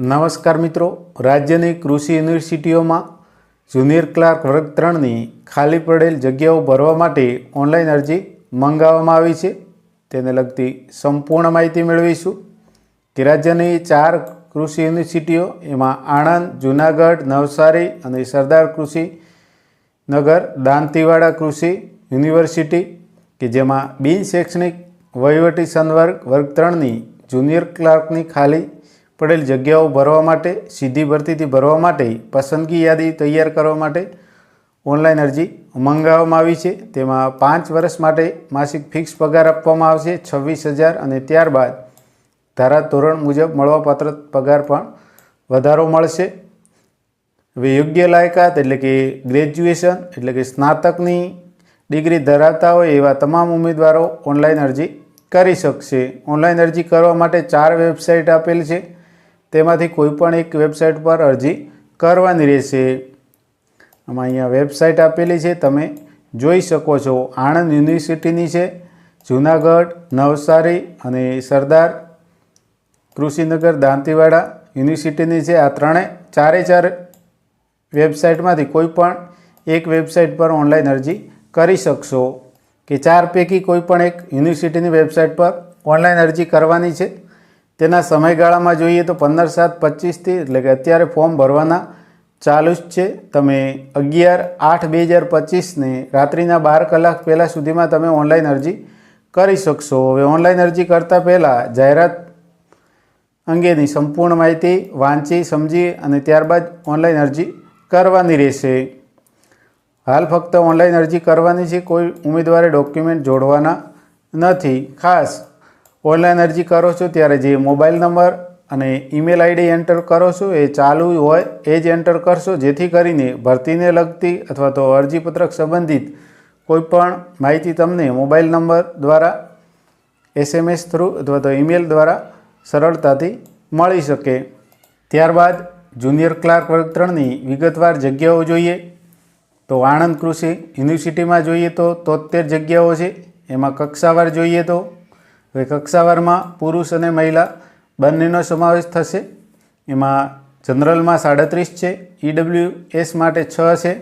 નમસ્કાર મિત્રો. રાજ્યની કૃષિ યુનિવર્સિટીઓમાં જુનિયર ક્લાર્ક વર્ગ ત્રણની ખાલી પડેલ જગ્યાઓ ભરવા માટે ઓનલાઈન અરજી મંગાવવામાં આવી છે. તેને લગતી સંપૂર્ણ માહિતી મેળવીશું. કે રાજ્યની ચાર કૃષિ યુનિવર્સિટીઓ, એમાં આણંદ, જુનાગઢ, નવસારી અને સરદાર કૃષિ નગર, દાંતીવાડા કૃષિ યુનિવર્સિટી, કે જેમાં બિન શૈક્ષણિક વહીવટી સંવર્ગ વર્ગ ત્રણની જુનિયર ક્લાર્કની ખાલી પડેલ જગ્યાઓ ભરવા માટે, સીધી ભરતીથી ભરવા માટે, પસંદગી યાદી તૈયાર કરવા માટે ઓનલાઈન અરજી મંગાવવામાં આવી છે. તેમાં પાંચ વર્ષ માટે માસિક ફિક્સ પગાર આપવામાં આવશે છવ્વીસ હજાર અને ત્યારબાદ ધારા ધોરણ મુજબ મળવાપાત્ર પગાર પણ વધારો મળશે. હવે યોગ્ય લાયકાત એટલે કે ગ્રેજ્યુએશન એટલે કે સ્નાતકની ડિગ્રી ધરાવતા હોય એવા તમામ ઉમેદવારો ઓનલાઈન અરજી કરી શકશે. ઓનલાઈન અરજી કરવા માટે ચાર વેબસાઇટ આપેલ છે. તેમાંથી કોઈપણ એક વેબસાઇટ પર અરજી કરવાની રહેશે. આમાં અહીંયા વેબસાઇટ આપેલી છે, તમે જોઈ શકો છો. આણંદ યુનિવર્સિટીની છે, જુનાગઢ, નવસારી અને સરદાર કૃષિનગર, દાંતીવાડા યુનિવર્સિટીની છે. આ ત્રણે ચારે ચાર વેબસાઇટમાંથી કોઈ પણ એક વેબસાઇટ પર ઓનલાઈન અરજી કરી શકશો. કે ચાર પૈકી કોઈ પણ એક યુનિવર્સિટીની વેબસાઇટ પર ઓનલાઈન અરજી કરવાની છે. તેના સમયગાળામાં જોઈએ તો પંદર સાત પચીસથી એટલે કે અત્યારે ફોર્મ ભરવાના ચાલુ જ છે. તમે અગિયાર આઠ બે હજાર પચીસને રાત્રિના બાર કલાક પહેલાં સુધીમાં તમે ઓનલાઈન અરજી કરી શકશો. હવે ઓનલાઈન અરજી કરતાં પહેલાં જાહેરાત અંગેની સંપૂર્ણ માહિતી વાંચી, સમજી અને ત્યારબાદ ઓનલાઈન અરજી કરવાની રહેશે. હાલ ફક્ત ઓનલાઈન અરજી કરવાની છે. કોઈ ઉમેદવારે ડોક્યુમેન્ટ જોડવાના નથી. ખાસ ઓનલાઈન અરજી કરો છો ત્યારે જે મોબાઈલ નંબર અને ઈમેલ આઈડી એન્ટર કરો છો એ ચાલુ હોય એ જ એન્ટર કરશો, જેથી કરીને ભરતીને લગતી અથવા તો અરજીપત્રક સંબંધિત કોઈપણ માહિતી તમને મોબાઈલ નંબર દ્વારા, એસએમએસ થ્રુ અથવા તો ઈમેલ દ્વારા સરળતાથી મળી શકે. ત્યારબાદ જુનિયર ક્લાર્ક વર્ગ ત્રણની વિગતવાર જગ્યાઓ જોઈએ. તો આણંદ કૃષિ યુનિવર્સિટીમાં જોઈએ તો તોતેર જગ્યાઓ છે. એમાં કક્ષાવાર જોઈએ તો હવે કક્ષાવારમાં પુરુષ અને મહિલા બંનેનો સમાવેશ થશે. એમાં જનરલમાં સાડત્રીસ છે ઈડબ્લ્યુ એસ માટે છ છે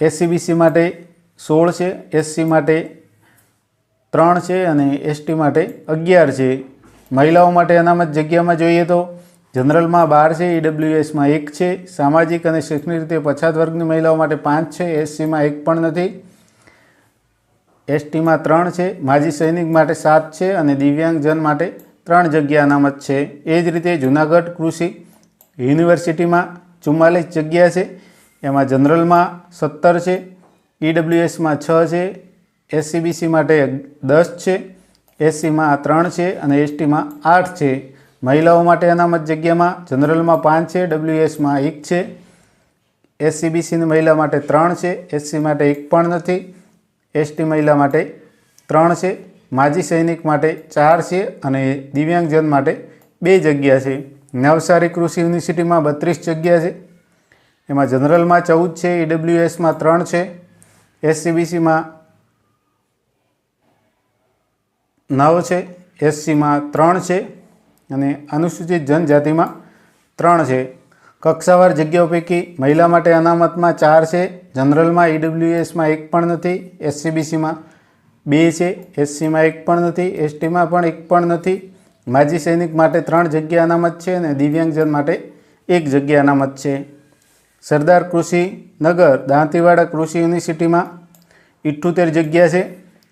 એસસીબીસી માટે સોળ છે એસસી માટે ત્રણ છે અને એસટી માટે અગિયાર છે. મહિલાઓ માટે અનામત જગ્યામાં જોઈએ તો જનરલમાં બાર છે ઈડબ્લ્યુએસમાં એક છે, સામાજિક અને શૈક્ષણિક રીતે પછાત વર્ગની મહિલાઓ માટે પાંચ છે એસસીમાં એક પણ નથી. એસટીમાં ત્રણ છે, માજી સૈનિક માટે સાત છે અને દિવ્યાંગજન માટે ત્રણ જગ્યા અનામત છે. એ જ રીતે જુનાગઢ કૃષિ યુનિવર્સિટીમાં ચુમ્માલીસ જગ્યા છે, એમાં જનરલમાં સત્તર છે, ઈડબ્લ્યુએસમાં છ છે, એસસીબીસી માટે દસ છે, એસસીમાં ત્રણ છે અને એસટીમાં આઠ છે. મહિલાઓ માટે અનામત જગ્યામાં જનરલમાં પાંચ છે, ડબ્લ્યુએસમાં એક છે, એસસીબીસીની મહિલા માટે ત્રણ છે, એસસી માટે એક પણ નથી. એસટી મહિલા માટે ત્રણ છે, માજી સૈનિક માટે ચાર છે અને દિવ્યાંગજન માટે બે જગ્યા છે. નવસારી કૃષિ યુનિવર્સિટીમાં બત્રીસ જગ્યા છે. એમાં જનરલમાં ચૌદ છે, ઈડબ્લ્યુએસમાં ત્રણ છે, એસસીબીસીમાં નવ છે, એસસીમાં ત્રણ છે અને અનુસૂચિત જનજાતિમાં ત્રણ છે. કક્ષાવાર જગ્યાઓ પૈકી મહિલા માટે અનામતમાં ચાર છે. જનરલમાં ઈડબ્લ્યુએસમાં એક પણ નથી. એસસીબીસીમાં બે છે. એસસીમાં એક પણ નથી. એસટીમાં પણ એક પણ નથી. માજી સૈનિક માટે ત્રણ જગ્યા અનામત છે અને દિવ્યાંગજન માટે એક જગ્યા અનામત છે. સરદાર કૃષિ નગર, દાંતીવાડા કૃષિ યુનિવર્સિટીમાં ઇઠ્ઠોતેર જગ્યા છે.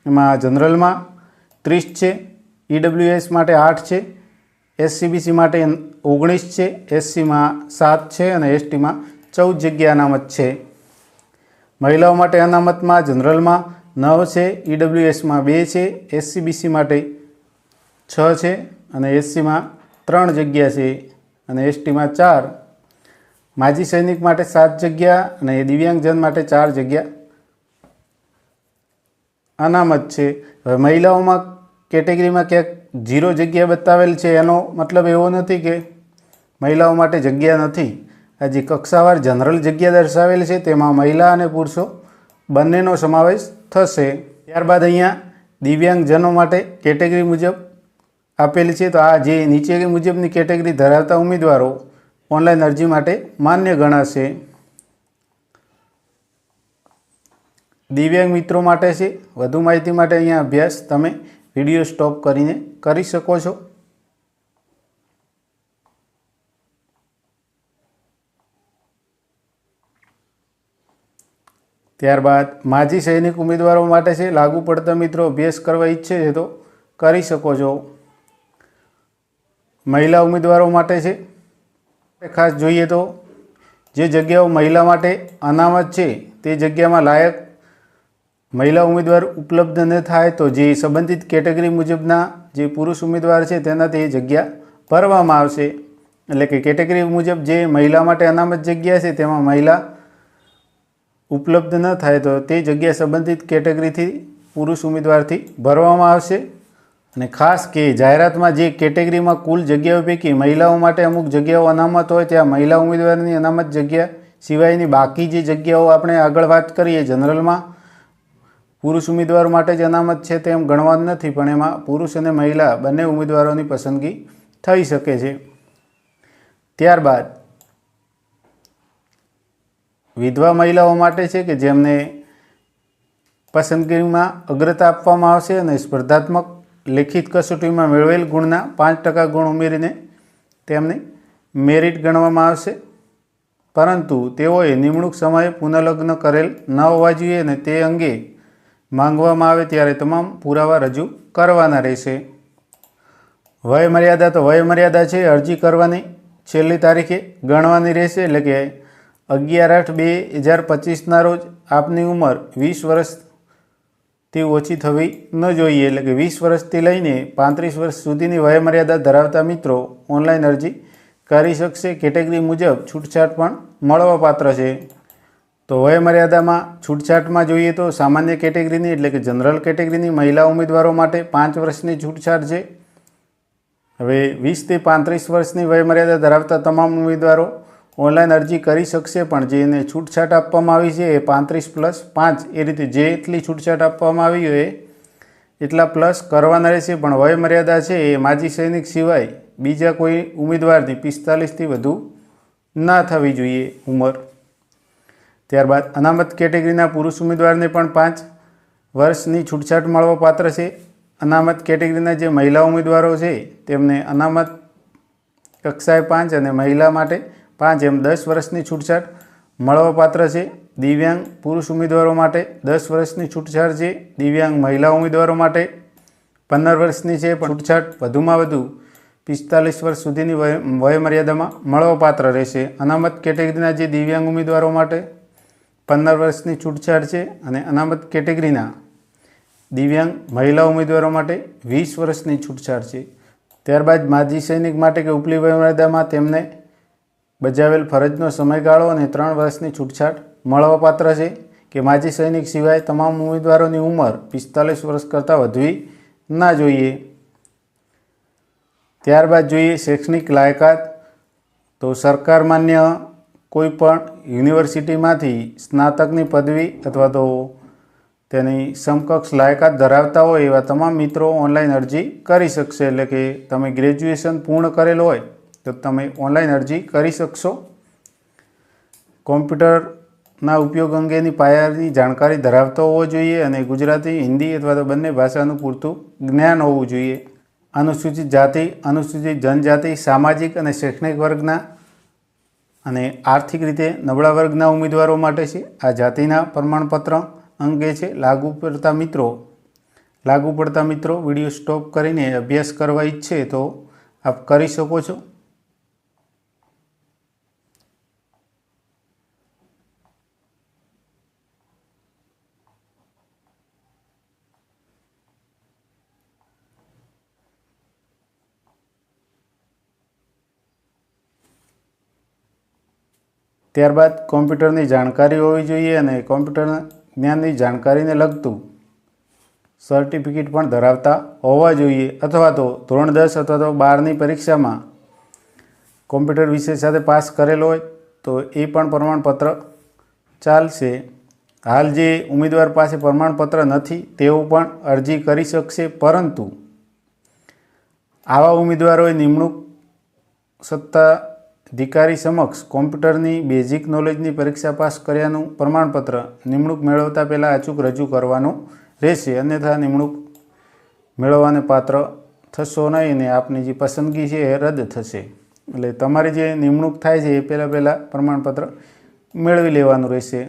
એમાં જનરલમાં ત્રીસ છે. ઈડબ્લ્યુએસ માટે આઠ છે. એસસીબીસી માટે ઓગણીસ છે, એસસીમાં સાત છે અને એસટીમાં ચૌદ જગ્યા અનામત છે. મહિલાઓ માટે અનામતમાં જનરલમાં નવ છે, ઈડબ્લ્યુએસમાં બે છે, એસસીબીસી માટે છ છે અને એસસીમાં ત્રણ જગ્યા છે અને એસટીમાં ચાર. માજી સૈનિક માટે સાત જગ્યા અને દિવ્યાંગજન માટે ચાર જગ્યા અનામત છે. હવે મહિલાઓમાં કેટેગરીમાં ક્યાંક ઝીરો જગ્યા બતાવેલ છે, એનો મતલબ એવો નથી કે મહિલાઓ માટે જગ્યા નથી. આ જે કક્ષાવાર જનરલ જગ્યા દર્શાવેલ છે, તેમાં મહિલા અને પુરુષો બંનેનો સમાવેશ થશે. ત્યારબાદ અહીંયા દિવ્યાંગજનો માટે કેટેગરી મુજબ આપેલી છે, તો આ જે નીચે મુજબની કેટેગરી ધરાવતા ઉમેદવારો ઓનલાઈન અરજી માટે માન્ય ગણાશે. દિવ્યાંગ મિત્રો માટે છે, વધુ માહિતી માટે અહીંયા અભ્યાસ, તમે વીડિયો સ્ટોપ કરીને કરી શકો છો. ત્યારબાદ માજી સૈનિક ઉમેદવારો માટે છે, લાગુ પડતા મિત્રો અભ્યાસ કરવા ઈચ્છે છે તો કરી શકો છો. મહિલા ઉમેદવારો માટે છે ખાસ જોઈએ તો જે જગ્યાઓ મહિલા માટે અનામત છે, તે જગ્યામાં લાયક મહિલા ઉમેદવાર ઉપલબ્ધ ન થાય તો જે સંબંધિત કેટેગરી મુજબના જે પુરુષ ઉમેદવાર છે તેનાથી એ જગ્યા ભરવામાં આવશે. એટલે કે કેટેગરી મુજબ જે મહિલા માટે અનામત જગ્યા છે તેમાં મહિલા ઉપલબ્ધ ન થાય તો તે જગ્યા સંબંધિત કેટેગરીથી પુરુષ ઉમેદવારથી ભરવામાં આવશે. અને ખાસ કે જાહેરાતમાં જે કેટેગરીમાં કુલ જગ્યાઓ પૈકી મહિલાઓ માટે અમુક જગ્યાઓ અનામત હોય ત્યાં મહિલા ઉમેદવારની અનામત જગ્યા સિવાયની બાકી જે જગ્યાઓ આપણે આગળ વાત કરીએ જનરલમાં પુરુષ ઉમેદવાર માટે જ અનામત છે તેમ ગણવાનું નથી, પણ એમાં પુરુષ અને મહિલા બંને ઉમેદવારોની પસંદગી થઈ શકે છે. ત્યારબાદ, વિધવા મહિલાઓ માટે છે કે જેમને પસંદગીમાં અગ્રતા આપવામાં આવશે અને સ્પર્ધાત્મક લેખિત કસોટીમાં મેળવેલ ગુણના પાંચ ટકા ગુણ ઉમેરીને તેમને મેરિટ ગણવામાં આવશે. પરંતુ તેઓએ નિમણૂક સમયે પુનઃલગ્ન કરેલ ન હોવા જોઈએ અને તે અંગે માંગવામાં આવે ત્યારે તમામ પુરાવા રજૂ કરવાના રહેશે. વયમર્યાદા તો વયમર્યાદા છે, અરજી કરવાની છેલ્લી તારીખે ગણવાની રહેશે, એટલે કે અગિયાર આઠ બે હજાર પચીસના રોજ આપની ઉંમર વીસ વર્ષથી ઓછી થવી ન જોઈએ, એટલે કે વીસ વર્ષથી લઈને પાંત્રીસ વર્ષ સુધીની વયમર્યાદા ધરાવતા મિત્રો ઓનલાઈન અરજી કરી શકશે. કેટેગરી મુજબ છૂટછાટ પણ મળવાપાત્ર છે. તો વયમર્યાદામાં છૂટછાટમાં જોઈએ તો સામાન્ય કેટેગરીની એટલે કે જનરલ કેટેગરીની મહિલા ઉમેદવારો માટે પાંચ વર્ષની છૂટછાટ છે. હવે વીસથી પાંત્રીસ વર્ષની વયમર્યાદા ધરાવતા તમામ ઉમેદવારો ઓનલાઈન અરજી કરી શકશે, પણ જેને છૂટછાટ આપવામાં આવી છે એ પાંત્રીસ પ્લસ પાંચ એ રીતે જે એટલી છૂટછાટ આપવામાં આવી હોય એટલા પ્લસ કરવાના રહેશે, પણ વયમર્યાદા છે એ માજી સૈનિક સિવાય બીજા કોઈ ઉમેદવારની પિસ્તાલીસથી વધુ ના થવી જોઈએ. ઉંમર ત્યારબાદ અનામત કેટેગરીના પુરુષ ઉમેદવારને પણ પાંચ વર્ષની છૂટછાટ મળવા પાત્ર છે. અનામત કેટેગરીના જે મહિલા ઉમેદવારો છે, તેમને અનામત કક્ષાએ પાંચ અને મહિલા માટે પાંચ એમ દસ વર્ષની છૂટછાટ મળવાપાત્ર છે. દિવ્યાંગ પુરુષ ઉમેદવારો માટે દસ વર્ષની છૂટછાટ છે. દિવ્યાંગ મહિલા ઉમેદવારો માટે પંદર વર્ષની છે. પણ છૂટછાટ વધુમાં વધુ પિસ્તાલીસ વર્ષ સુધીની વય, વયમર્યાદામાં મળવાપાત્ર રહેશે. અનામત કેટેગરીના જે દિવ્યાંગ ઉમેદવારો માટે પંદર વર્ષની છૂટછાટ છે અને અનામત કેટેગરીના દિવ્યાંગ મહિલા ઉમેદવારો માટે વીસ વર્ષની છૂટછાટ છે. ત્યારબાદ માજી સૈનિક માટે કે ઉપલી વયમર્યાદામાં તેમને બજાવેલ ફરજનો સમયગાળો અને ત્રણ વર્ષની છૂટછાટ મળવાપાત્ર છે કે માજી સૈનિક સિવાય તમામ ઉમેદવારોની ઉંમર પિસ્તાલીસ વર્ષ કરતાં વધવી ના જોઈએ. ત્યારબાદ જોઈએ શૈક્ષણિક લાયકાત. તો સરકાર માન્ય કોઈ પણ યુનિવર્સિટીમાંથી સ્નાતકની પદવી અથવા તો તેની સમકક્ષ લાયકાત ધરાવતા હોય એવા તમામ મિત્રો ઓનલાઈન અરજી કરી શકશે. એટલે કે તમે ગ્રેજ્યુએશન પૂર્ણ કરેલ હોય તો તમે ઓનલાઈન અરજી કરી શકશો. કોમ્પ્યુટરના ઉપયોગ અંગેની પાયાની જાણકારી ધરાવતો હોવો જોઈએ અને ગુજરાતી, હિન્દી અથવા તો બંને ભાષાનું પૂરતું જ્ઞાન હોવું જોઈએ. અનુસૂચિત જાતિ, અનુસૂચિત જનજાતિ, સામાજિક અને શૈક્ષણિક વર્ગના અને આર્થિક રીતે નબળા વર્ગના ઉમેદવારો માટે છે. આ જાતિના પ્રમાણપત્ર અંગે છે. લાગુ પડતા મિત્રો, લાગુ પડતા મિત્રો વીડિયો સ્ટોપ કરીને અભ્યાસ કરવા ઈચ્છે તો આપ કરી શકો છો. ત્યારબાદ કોમ્પ્યુટરની જાણકારી હોવી જોઈએ અને કોમ્પ્યુટર જ્ઞાનની જાણકારીને લગતું સર્ટિફિકેટ પણ ધરાવતા હોવા જોઈએ અથવા તો ધોરણ દસ અથવા તો બારની પરીક્ષામાં કોમ્પ્યુટર વિષય સાથે પાસ કરેલો હોય તો એ પણ પ્રમાણપત્ર ચાલશે. હાલ જે ઉમેદવાર પાસે પ્રમાણપત્ર નથી તેઓ પણ અરજી કરી શકશે, પરંતુ આવા ઉમેદવારોએ નિમણૂક સત્તાધિકારી સમક્ષ કોમ્પ્યુટરની બેઝિક નોલેજની પરીક્ષા પાસ કર્યાનું પ્રમાણપત્ર નિમણૂક મેળવતા પહેલાં અચૂક રજૂ કરવાનું રહેશે. અન્યથા નિમણૂક મેળવવાને પાત્ર થશો નહીં અને આપની જે પસંદગી છે એ રદ થશે. એટલે તમારી જે નિમણૂક થાય છે એ પહેલાં પહેલાં પ્રમાણપત્ર મેળવી લેવાનું રહેશે.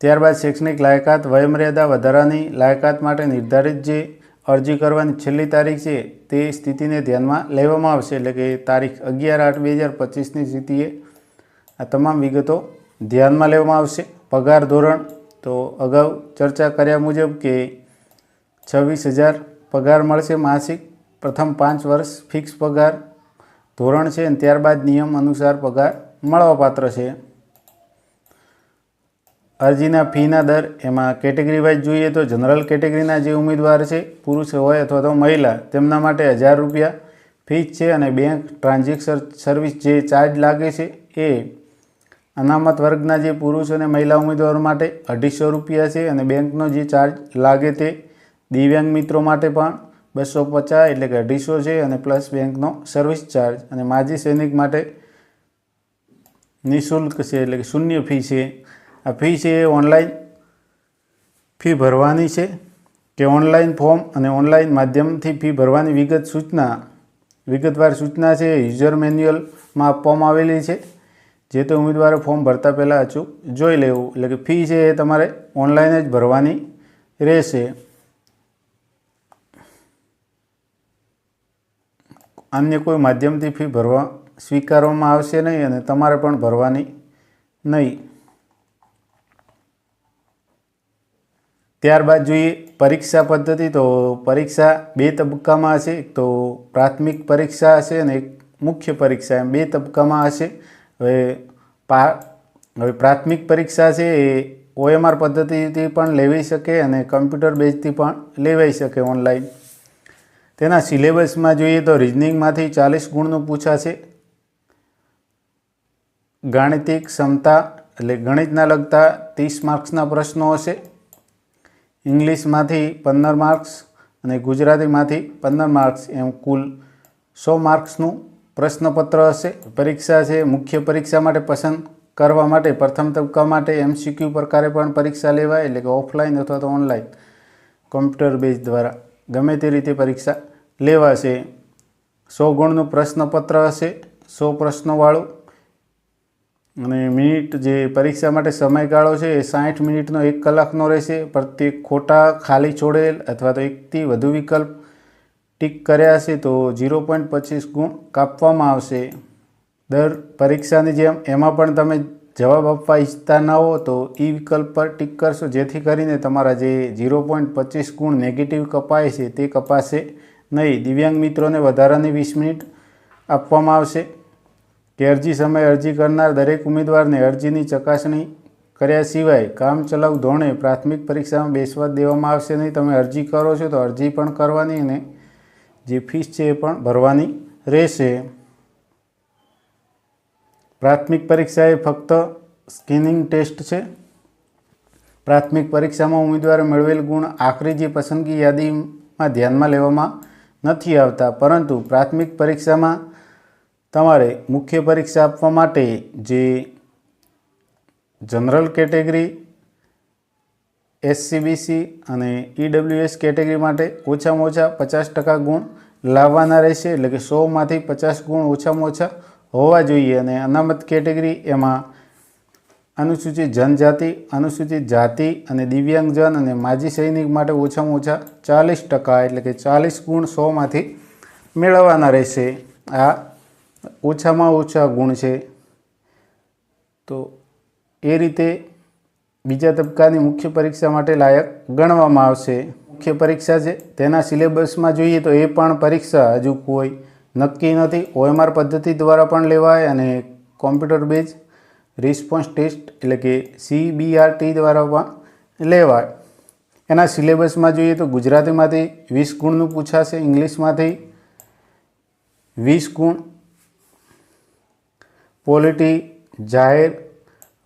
ત્યારબાદ શૈક્ષણિક લાયકાત વયમર્યાદા વધારાની લાયકાત માટે નિર્ધારિત જે અરજી કરવાની છેલ્લી તારીખ છે તે સ્થિતિને ધ્યાનમાં લેવામાં આવશે એટલે કે તારીખ અગિયાર આઠ બે હજાર પચીસની સ્થિતિએ આ તમામ વિગતો ધ્યાનમાં લેવામાં આવશે. પગાર ધોરણ, તો અગાઉ ચર્ચા કર્યા મુજબ કે છવ્વીસ હજાર પગાર મળશે માસિક, પ્રથમ પાંચ વર્ષ ફિક્સ પગાર ધોરણ છે અને ત્યારબાદ નિયમ અનુસાર પગાર મળવાપાત્ર છે. અરજીના ફીના દર એમાં કેટેગરી વાઇઝ જોઈએ તો જનરલ કેટેગરીના જે ઉમેદવાર છે, પુરુષ હોય અથવા તો મહિલા, તેમના માટે હજાર રૂપિયા ફીસ છે અને બેંક ટ્રાન્ઝેક્શન સર્વિસ જે ચાર્જ લાગે છે એ અનામત વર્ગના જે પુરુષ અને મહિલા ઉમેદવારો માટે અઢીસો રૂપિયા છે અને બેંકનો જે ચાર્જ લાગે તે દિવ્યાંગ મિત્રો માટે પણ બસો પચાસ એટલે કે અઢીસો છે અને પ્લસ બેંકનો સર્વિસ ચાર્જ. અને માજી સૈનિક માટે નિઃશુલ્ક છે એટલે કે શૂન્ય ફી છે. આ ફી છે એ ઓનલાઈન ફી ભરવાની છે કે ઓનલાઈન ફોર્મ અને ઓનલાઈન માધ્યમથી ફી ભરવાની વિગત સૂચના, વિગતવાર સૂચના છે યુઝર મેન્યુઅલમાં આપવામાં આવેલી છે. જે તે ઉમેદવારે ફોર્મ ભરતા પહેલાં અચૂક જોઈ લેવું. એટલે કે ફી છે એ તમારે ઓનલાઈન જ ભરવાની રહેશે. અન્ય કોઈ માધ્યમથી ફી ભરવા સ્વીકારવામાં આવશે નહીં અને તમારે પણ ભરવાની નહીં. ત્યારબાદ જોઈએ પરીક્ષા પદ્ધતિ, તો પરીક્ષા બે તબક્કામાં હશે. તો પ્રાથમિક પરીક્ષા હશે અને એક મુખ્ય પરીક્ષા. એમ બે તબક્કામાં હશે. હવે પા, હવે પ્રાથમિક પરીક્ષા છે એ ઓએમઆર પદ્ધતિથી પણ લેવાઈ શકે અને કમ્પ્યુટર બેઝથી પણ લેવાઈ શકે ઓનલાઈન. તેના સિલેબસમાં જોઈએ તો રિઝનિંગમાંથી ચાલીસ ગુણનું પૂછાશે. ગાણિતિક ક્ષમતા, એટલે ગણિતના લગતા ત્રીસ માર્ક્સના પ્રશ્નો હશે. ઇંગ્લિશમાંથી પંદર માર્ક્સ અને ગુજરાતીમાંથી પંદર માર્ક્સ એમ કુલ સો માર્ક્સનું પ્રશ્નપત્ર હશે. પરીક્ષા છે, મુખ્ય પરીક્ષા માટે પસંદ કરવા માટે, પ્રથમ તબક્કા માટે એમસીક્યુ પ્રકારે પણ પરીક્ષા લેવાય એટલે કે ઓફલાઈન અથવા તો ઓનલાઈન કોમ્પ્યુટર બેઝ દ્વારા. ગમે તે રીતે પરીક્ષા લેવાશે. સો ગુણનું પ્રશ્નપત્ર હશે. સો પ્રશ્નોવાળું અને મિનિટ જે પરીક્ષા માટે સમયગાળો છે એ સાઠ મિનિટનો એક કલાકનો રહેશે. પ્રત્યેક ખોટા ખાલી છોડેલ અથવા તો એકથી વધુ વિકલ્પ ટીક કર્યા હશે તો ઝીરો પોઈન્ટ પચીસ ગુણ કાપવામાં આવશે. દર પરીક્ષાની જેમ એમાં પણ તમે જવાબ આપવા ઈચ્છતા ન હો તો એ વિકલ્પ પર ટીક કરશો. જેથી કરીને તમારા જે ઝીરો પોઈન્ટ પચીસ ગુણ નેગેટિવ કપાય છે તે કપાશે નહીં. દિવ્યાંગ મિત્રોને વધારાની વીસ મિનિટ આપવામાં આવશે. કે અરજી સમયે અરજી કરનાર દરેક ઉમેદવારને અરજીની ચકાસણી કર્યા સિવાય કામચલાઉ ધોરણે પ્રાથમિક પરીક્ષામાં બેસવા દેવામાં આવશે નહીં. તમે અરજી કરો છો તો અરજી પણ કરવાની અને જે ફીસ છે એ પણ ભરવાની રહેશે. પ્રાથમિક પરીક્ષા એ ફક્ત સ્કિનિંગ ટેસ્ટ છે. પ્રાથમિક પરીક્ષામાં ઉમેદવારે મેળવેલ ગુણ આખરી જે પસંદગી યાદીમાં ધ્યાનમાં લેવામાં નથી આવતા. પરંતુ પ્રાથમિક પરીક્ષામાં તમારે મુખ્ય પરીક્ષા આપવા માટે જે જનરલ કેટેગરી એસસીબીસી અને ઈડબ્લ્યુએસ કેટેગરી માટે ઓછામાં ઓછા પચાસ ટકા ગુણ લાવવાના રહેશે. એટલે કે સોમાંથી પચાસ ગુણ ઓછામાં ઓછા હોવા જોઈએ. અને અનામત કેટેગરી એમાં અનુસૂચિત જનજાતિ, અનુસૂચિત જાતિ અને દિવ્યાંગજન અને માજી સૈનિક માટે ઓછામાં ઓછા ચાલીસ ટકા એટલે કે ચાલીસ ગુણ સોમાંથી મેળવવાના રહેશે. આ ઓછામાં ઓછા ગુણ છે. તો એ રીતે બીજા તબક્કાની મુખ્ય પરીક્ષા માટે લાયક ગણવામાં આવશે. મુખ્ય પરીક્ષા છે, તેના સિલેબસમાં જોઈએ તો એ પણ પરીક્ષા હજુ કોઈ નક્કી નથી. ઓએમઆર પદ્ધતિ દ્વારા પણ લેવાય અને કોમ્પ્યુટર બેઝ રિસ્પોન્સ ટેસ્ટ એટલે કે સીબીઆરટી દ્વારા પણ લેવાય. એના સિલેબસમાં જોઈએ તો ગુજરાતીમાંથી વીસ ગુણનું પૂછાશે, ઇંગ્લિશમાંથી વીસ ગુણ પોલિટી, જાહેર,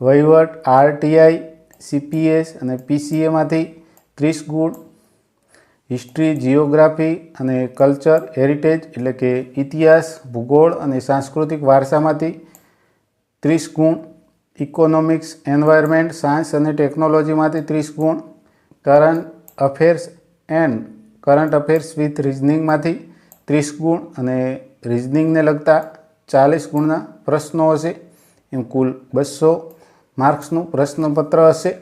વહીવટ, આરટીઆઈ, સીપીએસ અને પીસીએમાંથી ત્રીસ ગુણ, હિસ્ટ્રી જિયોગ્રાફી અને કલ્ચર, હેરિટેજ એટલે કે ઇતિહાસ, ભૂગોળ અને સાંસ્કૃતિક વારસામાંથી ત્રીસ ગુણ, ઇકોનોમિક્સ, એન્વાયરમેન્ટ, સાયન્સ અને ટેકનોલોજીમાંથી ત્રીસ ગુણ, current affairs and current affairs with રિઝનિંગમાંથી ત્રીસ ગુણ અને રિઝનિંગને લગતા ચાલીસ ગુણના પ્રશ્નો હશે. એમ કુલ બસો માર્ક્સનું પ્રશ્નપત્ર હશે.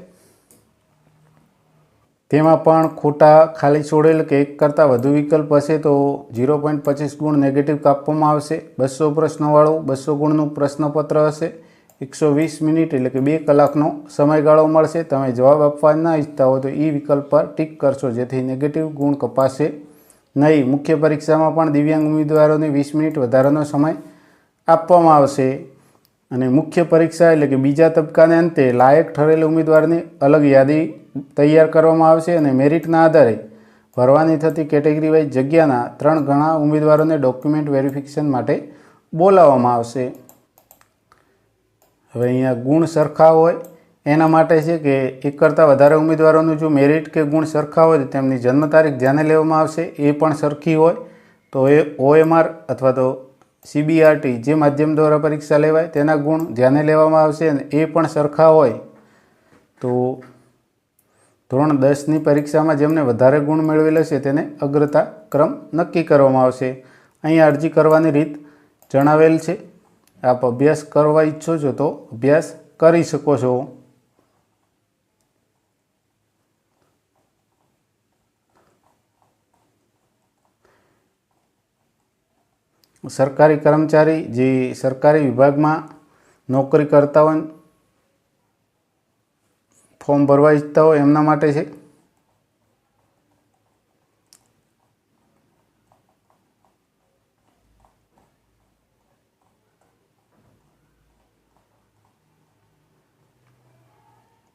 તેમાં પણ ખોટા ખાલી છોડેલ કે એક કરતાં વધુ વિકલ્પ હશે તો ઝીરો પોઈન્ટ પચીસ ગુણ નેગેટિવ કાપવામાં આવશે. બસો પ્રશ્નવાળું બસો ગુણનું પ્રશ્નપત્ર હશે. એકસો વીસ મિનિટ એટલે કે બે કલાકનો સમયગાળો મળશે. તમે જવાબ આપવા ના ઈચ્છતા હો તો એ વિકલ્પ પર ટીક કરશો. જેથી નેગેટિવ ગુણ કપાશે નહીં. મુખ્ય પરીક્ષામાં પણ દિવ્યાંગ ઉમેદવારોને વીસ મિનિટ વધારાનો સમય આપવામાં આવશે. અને મુખ્ય પરીક્ષા એટલે કે બીજા તબક્કાને અંતે લાયક ઠરેલ ઉમેદવારની અલગ યાદી તૈયાર કરવામાં આવશે અને મેરિટના આધારે ભરવાની થતી કેટેગરી વાઇઝ જગ્યાના ત્રણ ગણા ઉમેદવારોને ડોક્યુમેન્ટ વેરિફિકેશન માટે બોલાવવામાં આવશે. હવે અહીંયા ગુણ સરખા હોય, એના માટે છે કે એક કરતાં વધારે ઉમેદવારોનું જો મેરિટ કે ગુણ સરખા હોય તો તેમની જન્મ તારીખ ધ્યાને લેવામાં આવશે, એ પણ સરખી હોય. તો એ ઓએમઆર અથવા તો સીબીઆરટી જે માધ્યમ દ્વારા પરીક્ષા લેવાય તેના ગુણ ધ્યાને લેવામાં આવશે અને એ પણ સરખા હોય તો ધોરણ દસની પરીક્ષામાં જેમને વધારે ગુણ મેળવેલા છે તેને અગ્રતા ક્રમ નક્કી કરવામાં આવશે. અહીં અરજી કરવાની રીત જણાવેલ છે. આપ અભ્યાસ કરવા ઈચ્છો છો તો અભ્યાસ કરી શકો છો. સરકારી કર્મચારી, જે સરકારી વિભાગમાં નોકરી કરતા હોય, ફોર્મ ભરવા ઈચ્છતા હોય, એમના માટે છે?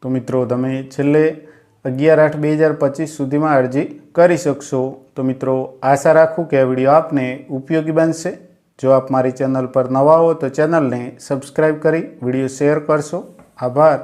તો મિત્રો, તમે છેલ્લે અગિયાર આઠ બે હજાર પચીસ સુધીમાં અરજી કરી શકશો. તો મિત્રો, આશા રાખું કે આ વીડિયો આપને ઉપયોગી બનશે. જો આપ મારી ચેનલ પર નવા હો તો ચેનલને સબસ્ક્રાઈબ કરી વીડિયો શેર કરશો. આભાર.